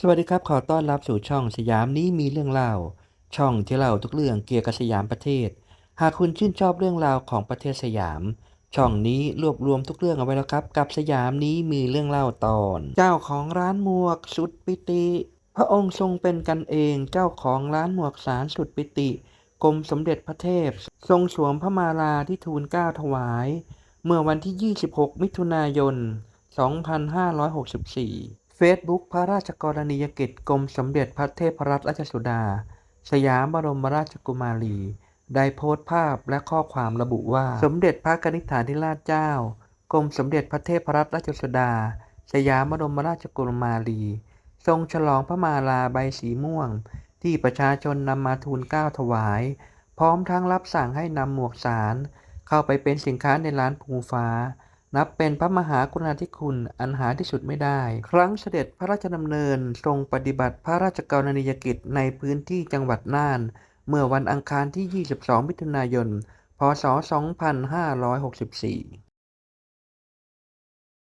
สวัสดีครับ ขอต้อนรับสู่ช่องสยามนี้มีเรื่องเล่า ช่องที่เล่าทุกเรื่องเกี่ยวกับสยามประเทศ หากคุณชื่นชอบเรื่องราวของประเทศสยาม ช่องนี้รวบรวมทุกเรื่องเอาไว้แล้วครับ กับสยามนี้มีเรื่องเล่าตอน เจ้าของร้านหมวกสุดปิติ พระองค์ทรงเป็นกันเองเจ้าของร้านหมวกสารสุดปิติ กรมสมเด็จพระเทพ ทรงสวมพระมาลาที่ทูลเกล้าถวาย เมื่อวันที่ 26 มิถุนายน 2564 เฟซบุ๊กพระราชกรณียกิจกรมสมเด็จพระเทพรัตนราชสุดา สยามบรมราชกุมารี ได้โพสต์ภาพและข้อความระบุว่า สมเด็จพระกนิษฐาธิราชเจ้ากรมสมเด็จพระเทพรัตนราชสุดา สยามบรมราชกุมารี ทรงฉลองพระมาลาใบสีม่วง ที่ประชาชนนำมาทูลเก้าถวาย พร้อมทั้งรับสั่งให้นำหมวกสาร เข้าไปเป็นสินค้าในร้านภูฟ้า นับเป็นพระมหากรุณาธิคุณอันหาที่สุดไม่ได้ ครั้งเสด็จพระราชดำเนินทรงปฏิบัติพระราชกรณียกิจในพื้นที่จังหวัดน่าน เมื่อวันอังคารที่ 22 มิถุนายน พศ 2564